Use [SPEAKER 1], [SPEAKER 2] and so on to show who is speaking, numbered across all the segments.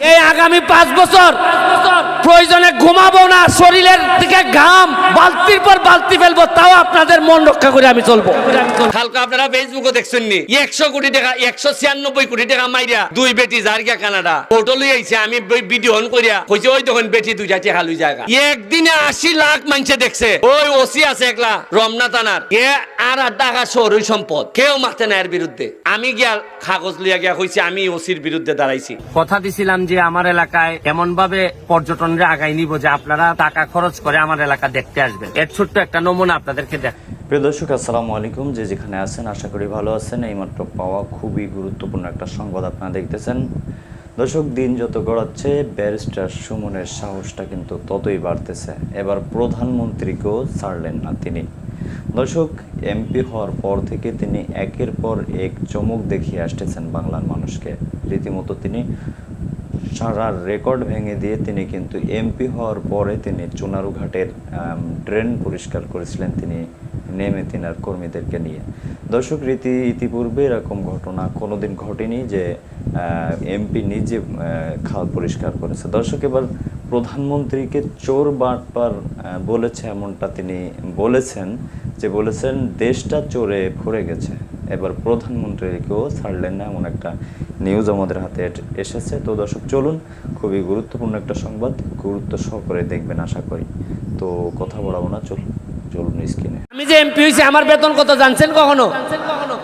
[SPEAKER 1] এই আগামী পাঁচ বছর প্রয়োজনে ঘুমাবো না শরীরের থেকে ঘাম বালতির পর বালতি ফেলব তাও আপনাদের মন রক্ষা করে আমি চলবো।
[SPEAKER 2] কালকে আপনারা ফেসবুকে দেখছেন নি একশো কোটি টাকা একশো ছিয়ানব্বই কোটি টাকা মাইরা দুই বেটি জার্গা কানাডা। ফটো লই আইছে আমি ভিডিও অন করিয়া কইছে ওই তখন বেটি দুইটা টাকা লই জায়গা। একদিনে আশি লাখ মানুষে দেখছে। ওই ওসি আছে একলা রমনা থানার। এ আর আর টাকা শহরই সম্পদ। কেউ মাথে না এর বিরুদ্ধে। আমি গিয়া কাগজ লইয়া গিয়া কইছি আমি ওসির বিরুদ্ধে দাঁড়াইছি।
[SPEAKER 1] কথা দিছিলাম যে আমার এলাকায় এমন ভাবে পর্যটনরা আগাই নিব যে আপনারা টাকা খরচ করে আমার এলাকা দেখতে আসবেন। এর ছোট্ট একটা নমুনা আপনাদেরকে দেখ
[SPEAKER 3] প্রিয় দর্শক, আসসালামু আলাইকুম। যে যেখানে আছেন, আশা করি ভালো আছেন। এইমাত্র পাওয়া খুবই গুরুত্বপূর্ণ একটা সংবাদ আপনারা দেখতেছেন। দর্শক, দিন যত গড়াচ্ছে, ব্যারিস্টার সুমনের সাহসটা কিন্তু ততই বাড়তেছে। এবার প্রধানমন্ত্রীকেও ছাড়লেন না তিনি। দর্শক, এমপি হওয়ার পর থেকে তিনি একের পর এক চমক দেখিয়ে আসতেছেন বাংলার মানুষকে। রীতিমতো তিনি সারা রেকর্ড ভেঙে দিয়ে তিনি কিন্তু এমপি হওয়ার পরে তিনি চুনারুঘাটের ড্রেন পরিষ্কার করেছিলেন তিনি, নেমে তিনার কর্মীদেরকে নিয়ে। দর্শক, রীতি ইতিপূর্বে এরকম ঘটনা কোনোদিন ঘটেনি যে এমপি নিজে খাল পরিষ্কার করেছে। দর্শক, এবার প্রধানমন্ত্রীকে চোর বাটপার বলেছে এমনটা তিনি বলেছেন যে, বলেছেন, দেশটা চোরে ভরে গেছে। এবার প্রধানমন্ত্রীকেও ছাড়লেন না এমন একটা নিউজ আমাদের হাতে এসেছে। তো দর্শক, চলুন, খুবই গুরুত্বপূর্ণ একটা সংবাদ, গুরুত্ব সহকারে দেখবেন, আশা করি। তো কথা বলাবো না, চলুন চলুন স্ক্রিনে।
[SPEAKER 1] আমি যে এমপি হয়েছি, আমার বেতন কত জানছেন কখনো?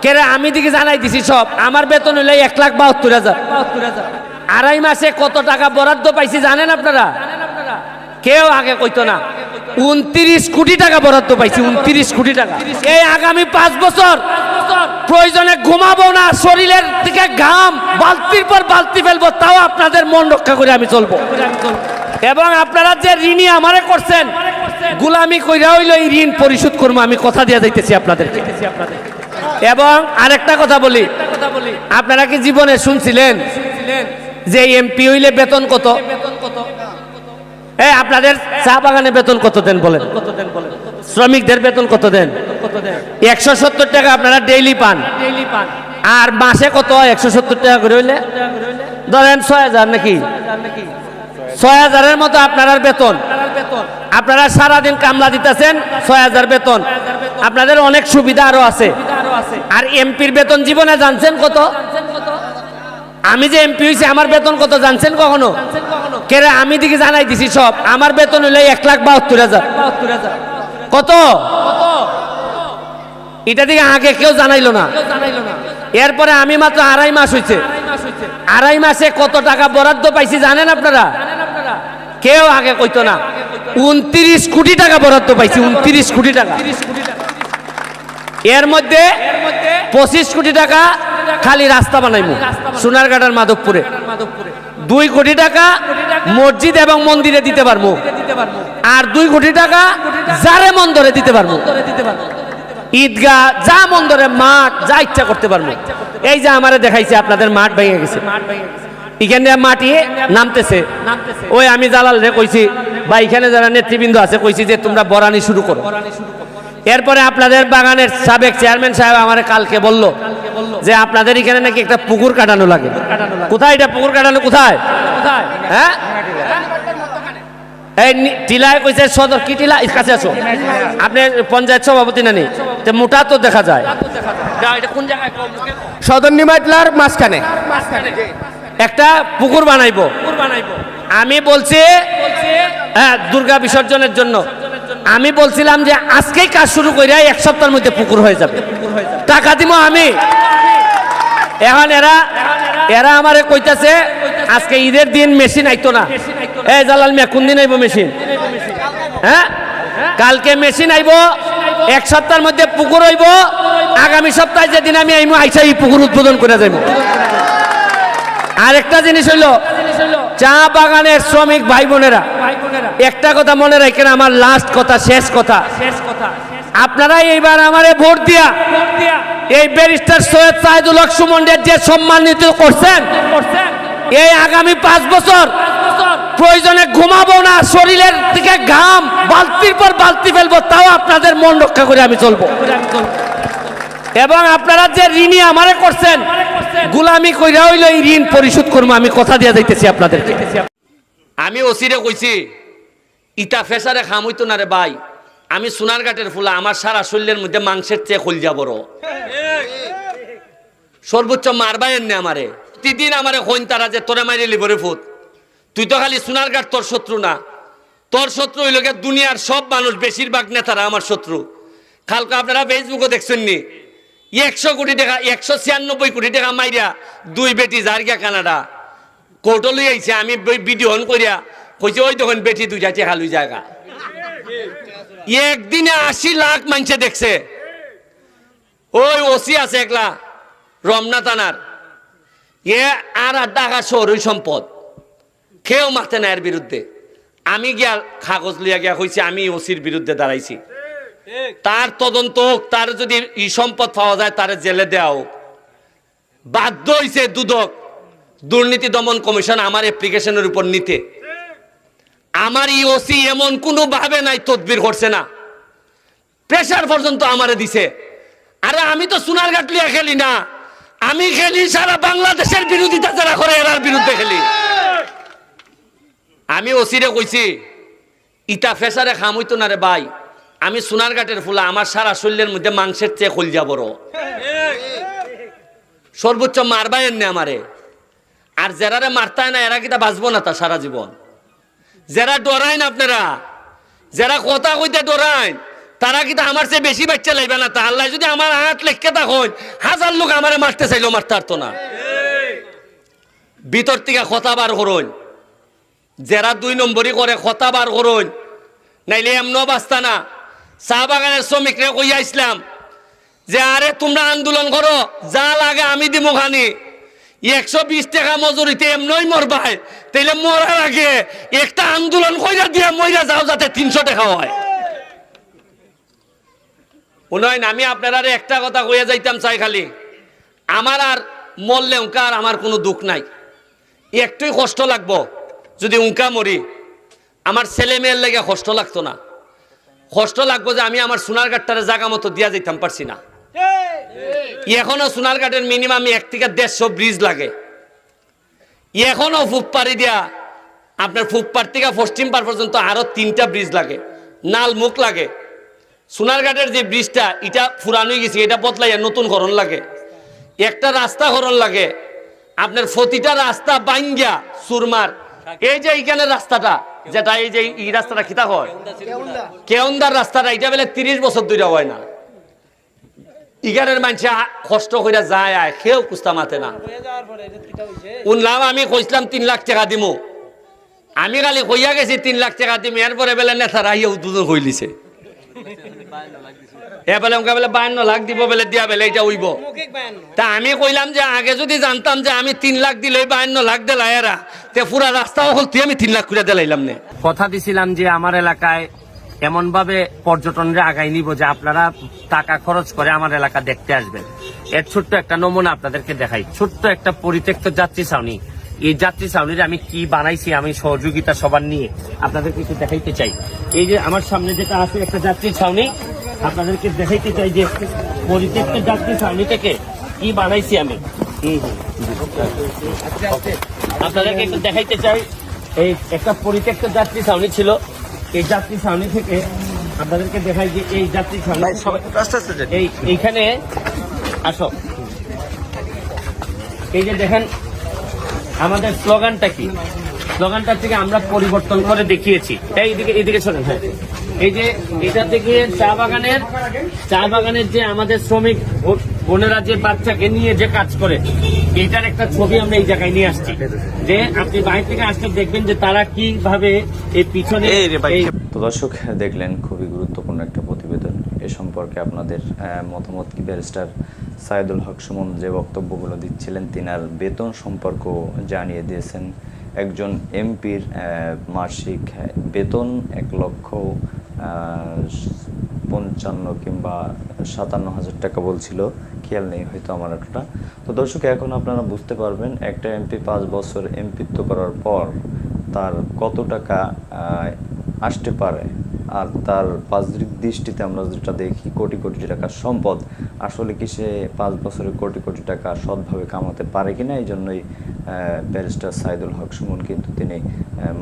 [SPEAKER 1] কেরে, আমি দিকে জানাই দিছি সব। আমার বেতন হইলে এক লাখ বাহাত্তর হাজার। আড়াই মাসে কত টাকা বরাদ্দ পাইছি জানেন আপনারা? কেউ আগে কইতো না। উনত্রিশ কোটি টাকা বরাদ্দ পাইছি, উনত্রিশ কোটি টাকা। এই আগামী পাঁচ বছর প্রয়োজনে ঘুমাবো না, শরীরের থেকে ঘাম, বালতির পর বালতি ফেলব, তাও আপনাদের মন রক্ষা করে আমি চলবো। এবং আপনারা যে ঋণই আমারে করছেন, গুলামি কইরা হইল এই ঋণ পরিশোধ করব, আমি কথা দিয়ে যাইতেছি আপনাদের এবং আরেকটা কথা বলি, আপনারা কি জীবনে শুনছিলেন যে এমপি হইলে বেতন কত? এই আপনাদের চা বাগানে বেতন কত দেন বলেন কত দেন বলেন। শ্রমিকদের বেতন কত দেন? একশো সত্তর টাকা আপনারা ডেইলি পান। আর মাসে কত একশো সত্তর টাকা করে হইলে? ধরেন ছয় হাজার নাকি? ছয় হাজারের মতো আপনার বেতন। আপনারা সারাদিন কামলা দিতেছেন, ছয় হাজার বেতন। আপনাদের অনেক সুবিধা আরও আছে। আর এমপির বেতন জীবনে জানছেন কত? আমি যে এমপি হয়েছি আমার বেতন কত জানছেন কখনো? কেরে, আমি দিকে জানাই দিছি সব। আমার বেতন হইলে এক লাখ বাহাত্তর হাজার। কত? এটা দিকে আগে কেউ জানাইলো না। এরপরে আমি মাত্র আড়াই মাস হয়েছে আড়াই মাসে কত টাকা বরাদ্দ পাইছি জানেন আপনারা? কেউ আগে কইতো না। উনত্রিশ কোটি টাকা বরাদ্দ পাইছি, উনত্রিশ কোটি টাকা। এর মধ্যে পঁচিশ কোটি টাকা খালি রাস্তা বানাইমু। সোনারঘাটার মাধবপুরে। দুই কোটি টাকা মসজিদ এবং মন্দিরে দিতে পারব আর দুই কোটি টাকা যারে মন্দরে দিতে পারব ঈদগাহ যা মন্দরে, মাঠ যা ইচ্ছা করতে পারব এই যে আমারে দেখাইছে, আপনাদের মাঠ ভেঙে গেছে। মাটি নামতেছে। ওই আমি জালাল রে কইছি, বা এখানে যারা নেতৃবৃন্দ আছে, কইছি যে তোমরা বরানি শুরু করো। এরপরে আপনাদের বাগানের সাবেক চেয়ারম্যান সাহেব আমার কালকে বলল যে আপনাদের এখানে নাকি একটা পুকুর কাটানো লাগে। কোথায় এটা পুকুর কাটানো? কোথায়? হ্যাঁ? এই নি- টিলায় কইছে সদর কি টিলা? কাছে আছো আপনি পঞ্চায়েত সভাপতি নানি তো মোটা তো দেখা যায়। কোন জায়গায়।
[SPEAKER 4] সদর নিমাইটলার মাঝখানে।
[SPEAKER 1] একটা পুকুর বানাইবো। আমি বলছি হ্যাঁ দুর্গা বিসর্জনের জন্য। আমি বলছিলাম যে আজকেই কাজ শুরু করিয়া এক সপ্তাহের মধ্যে পুকুর হয়ে যাবে। টাকা দিব আমি। এখন এরা এরা আমারে কইতাছে, আজকে ঈদের দিন মেশিন আইতো না। এই জালাল মিয়া, কোন দিন আইবো মেশিন? হ্যাঁ? কালকে মেশিন আইবো, এক সপ্তাহের মধ্যে পুকুর হইব, আগামী সপ্তাহে যেদিন আমি আইমু, আইসা এই পুকুর উদ্বোধন করে যাইব আরেকটা জিনিস হইল, চা বাগানের শ্রমিক ভাই বোনেরা একটা কথা মনে রাখেন, আমার লাস্ট কথা, শেষ কথা। আপনারা এইবার আমারে ভোট দিয়া এই ব্যারিস্টার সৈয়দ সাইদুল হক সুমনের যে সম্মানিত করছেন, এই আগামী পাঁচ বছর প্রয়োজনে ঘুমাবো না, শরীরের থেকে ঘাম, বালতির পর বালতি ফেলব, তাও আপনাদের মন রক্ষা করে আমি চলবো। এবং আপনারা যে ঋণই আমারে করছেন,
[SPEAKER 5] গুলামি কইরা হইল এই ঋণ পরিশোধ করব, আমি কথা দিয়া যাইতেছি আপনাদেরকে।
[SPEAKER 1] আমি ওসিরে কইছি, ইটা ফেসারে খাম হইতো না রে ভাই। আমি সোনারঘাটের ফুলা, আমার সারা শরীরের মধ্যে মাংসের চেয়ে খলজা বড়। সর্বোচ্চ মারবাই এনে আমারে। তিদিন আমারে হইন তারা যে তোরে মারি লিবরে ফুট তুই তো খালি সোনারঘাট তোর শত্রু না। তোর শত্রু হইল গিয়ে দুনিয়ার সব মানুষ, বেশিরভাগ নেতারা আমার শত্রু। কালকে আপনারা ফেসবুকে দেখছেন নি একশো কোটি টাকা, একশো ছিয়ানব্বই কোটি টাকা মাইরা দুই বেটি জারগা কানাডা। কোর্টও লই আইছে, আমি ভিডিও করিয়া কইছে, ওই তখন বেটি দুইটা টেকা লই জায়গা একদিনে আশি লাখ মানুষে দেখছে। ওই ওসি আছে একলা রমনা থানার এ আর আর টাকা শহরই সম্পদ। কেউ মারতে না এর বিরুদ্ধে। আমি গিয়া কাগজ লিয়া গিয়া হয়েছে আমি ওসির বিরুদ্ধে দাঁড়াইছি। তার তদন্ত হোক, তার যদি ই সম্পদ পাওয়া যায় তার জেলে দেওয়া হোক। বাধ্য হয়েছে দুদক। দুর্নীতি দমন কমিশন আমার অ্যাপ্লিকেশনের উপর নিতে। আমার ই ওসি এমন কোনো ভাবে নাই, তদবির করছে না। প্রেশার পর্যন্ত আমারে দিছে। আরে আমি তো সোনার লিয়া খেলি না। আমি খেলি সারা বাংলাদেশের বিরোধিতা যারা করে এরার বিরুদ্ধে খেলি। আমি ওসিরে কইছি, ইটা ফেসারে খাম হইতো না রে ভাই। আমি সোনারঘাটের ফুলা, আমার সারা শরীরের মধ্যে মাংসের চেয়ে খলজা বড়। সর্বোচ্চ মারবাই এনে আমারে। আর যারারে মারতায় না, এরা কিটা বাঁচবো না তা সারা জীবন। যারা ডরাইন আপনারা, যারা কথা কইতে ডরাইন, তারা কিন্তু আমার চেয়ে বেশি বাচ্চা লাইবে না তা। আল্লাহ যদি আমার হাত লেখকে তখন হাজার লোক আমারে মারতে চাইলো, মারতে পারতো না। ভিতর থেকে কথা বার করুন। যারা দুই নম্বরই করে, কথা বার করুন। নাইলে এমন বাস্তা না। চা বাগানের শ্রমিকরে কইয়া ইসলাম যে, আরে, তোমরা আন্দোলন করো, যা লাগে আমি দিব খানি। একশো বিশ টাকা মজুরিতে এমনই মরবাই তাইলে মরার আগে একটা আন্দোলন কইরা দিয়া মইরা যাও যাতে তিনশো টাকা হয়। উনয়ন আমি আপনারা একটা কথা কইয়া যাইতাম চাই খালি আমার আর মরলে উনকা আর আমার কোনো দুঃখ নাই। একটুই কষ্ট লাগবো, যদি উনকা মরি। আমার ছেলে মেয়ের লেগে কষ্ট লাগতো না। কষ্ট লাগবো যে আমি আমার সোনার গাঠটারে জায়গা মতো দিয়া যাইতাম পারছি না। এখনও সোনার ঘাটের মিনিমাম এক থেকে দেড়শো ব্রিজ লাগে। এখনও ফুপপাড়ি দিয়া আপনার ফুপপার থেকে পশ্চিম পার পর্যন্ত আরও তিনটা ব্রিজ লাগে। নাল মুখ লাগে। সোনারঘাটের যে ব্রিজটা এটা ফুরানো গেছে এটা বদলাইয়া নতুন করণ লাগে। একটা রাস্তা করণ লাগে। আপনার প্রতিটা রাস্তা বাঙ্গিয়া সুরমার। এই যে এইখানে রাস্তাটা যেটা এই যে এই রাস্তাটা খিতা হয়? কেউন্দার রাস্তাটা এটা বেলে তিরিশ বছর দুইটা হয় না। ইগারের মানুষে কষ্ট করে যায়, আয় সেও কুস্তা মাতে না। উনলাম আমি কইছিলাম তিন লাখ টাকা দিমু। আমি কালি কইয়া গেছি তিন লাখ টাকা দিম, এরপরে বেলে নেতারা আইয়া উদ্বোধন হইলিছে এ বেলে উনকা বেলে বায়ান্ন লাখ দিব দিয়া উইব। তা আমি কইলাম যে আগে যদি জানতাম যে আমি তিন লাখ দিলে বায়ান্ন লাখ দিলাই এরা, তে পুরা রাস্তা হল তুই আমি তিন লাখ করে দিলাইলাম নে।
[SPEAKER 5] কথা দিছিলাম যে আমার এলাকায় এমন ভাবে পর্যটনরা আগাই নিব যে আপনারা টাকা খরচ করে আমার এলাকা দেখতে আসবেন। এর ছোট্ট একটা নমুনা আপনাদেরকে দেখাই। ছোট্ট একটা পরিত্যক্ত যাত্রী ছাউনি। এই যাত্রী ছাউনির আমি কি বানাইছি, আমি সহযোগিতা সবার নিয়ে আপনাদেরকে একটু দেখাইতে চাই। এই যে আমার সামনে যেটা আছে একটা যাত্রী ছাউনি, আপনাদেরকে দেখাইতে চাই যে পরিত্যক্ত যাত্রী ছাউনি থেকে কি বানাইছি আমি। আপনাদেরকে একটু দেখাইতে চাই। এই একটা পরিত্যক্ত যাত্রী ছাউনি ছিল। এই যাত্রী ছাউনি থেকে আপনাদেরকে দেখাই যে এই যাত্রী ছাউনি এই এইখানে আসো। এই যে দেখেন আমাদের স্লোগানটা কি? স্লোগানটা থেকে আমরা পরিবর্তন করে দেখিয়েছি। এই এইদিকে এইদিকে শোনেন হ্যাঁ। এই যে এটা থেকে চা বাগানের চা বাগানের যে আমাদের শ্রমিক ও- বোনেরা যে বাচ্চাকে নিয়ে যে কাজ করে এইটার একটা ছবি আমরা এই জায়গায় নিয়ে আসছি। যে আপনি বাইরে থেকে আসলে দেখবেন যে তারা কীভাবে এই পিছনে
[SPEAKER 3] তো দর্শক দেখলেন খুবই গুরুত্বপূর্ণ একটা প্রতিবেদন। এ সম্পর্কে আপনাদের মতামত কি ব্যারিস্টার সাইদুল হক সুমন যে বক্তব্যগুলো দিচ্ছিলেন তিনার বেতন সম্পর্ক জানিয়ে দিয়েছেন। একজন এমপির মাসিক বেতন এক লক্ষ পঞ্চান্ন কিংবা সাতান্ন হাজার টাকা বলছিল। খেয়াল নেই হয়তো আমার একটা তো দর্শক, এখন আপনারা বুঝতে পারবেন, একটা এমপি পাঁচ বছর এমপিত্ব করার পর তার কত টাকা আসতে পারে আর তার বাহ্যিক দৃষ্টিতে আমরা যেটা দেখি, কোটি কোটি টাকার সম্পদ। আসলে কি সে পাঁচ বছরে কোটি কোটি টাকা সৎভাবে কামাতে পারে কিনা, এই জন্যই ব্যারিস্টার সাইদুল হক সুমন কিন্তু তিনি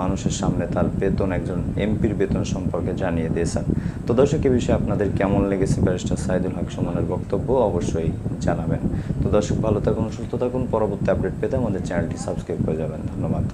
[SPEAKER 3] মানুষের সামনে তার বেতন, একজন এমপির বেতন সম্পর্কে জানিয়ে দিয়েছেন। তো দর্শক এই বিষয়ে আপনাদের কেমন লেগেছে ব্যারিস্টার সাইদুল হক সুমনের বক্তব্য অবশ্যই জানাবেন। তো দর্শক, ভালো থাকুন, সুস্থ থাকুন। পরবর্তী আপডেট পেতে আমাদের চ্যানেলটি সাবস্ক্রাইব করে যাবেন। ধন্যবাদ।